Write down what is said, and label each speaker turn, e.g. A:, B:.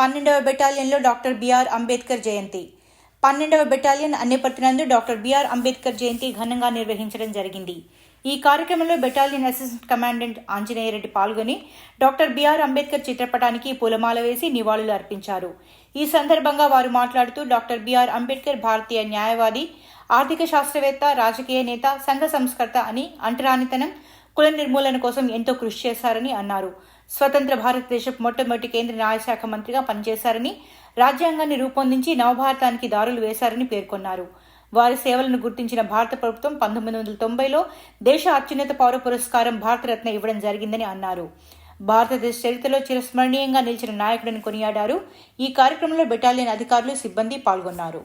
A: పన్నెండవ బెటాలియన్లో doctor BR Ambedkar Jayanti. పన్నెండవ battalion అన్నపర్తినందు డాక్టర్ బిఆర్ అంబేద్కర్ జయంతి ఘనంగా నిర్వహించడం జరిగింది. ఈ కార్యక్రమంలో బెటాలియన్ అసిస్టెంట్ కమాండెంట్ ఆంజనేయరెడ్డి పాల్గొని డాక్టర్ బిఆర్ అంబేద్కర్ చిత్రపటానికి పూలమాల వేసి నివాళులు అర్పించారు. ఈ సందర్భంగా వారు మాట్లాడుతూ డాక్టర్ బిఆర్ అంబేద్కర్ భారతీయ న్యాయవాది ఆర్థిక శాస్త్రవేత్త రాజకీయ నేత సంఘ సంస్కర్త అని అంటరానితనం కుల నిర్మూలన కోసం ఎంతో కృషి చేశారని అన్నారు. స్వతంత్ర భారతదేశపు మొట్టమొదటి కేంద్ర న్యాయశాఖ మంత్రిగా పనిచేశారని రాజ్యాంగాన్ని రూపొందించి నవభారతానికి దారులు వేశారని పేర్కొన్నారు. వారి సేవలను గుర్తించిన భారత ప్రభుత్వం పంతొమ్మిది వందల తొంభైలో దేశ అత్యున్నత పౌర పురస్కారం భారతరత్న ఇవ్వడం జరిగిందని అన్నారు. భారతదేశ చరిత్రలో చిరస్మరణీయంగా నిలిచిన నాయకుడిని కొనియాడారు. ఈ కార్యక్రమంలో బెటాలియన్ అధికారులు సిబ్బంది పాల్గొన్నారు.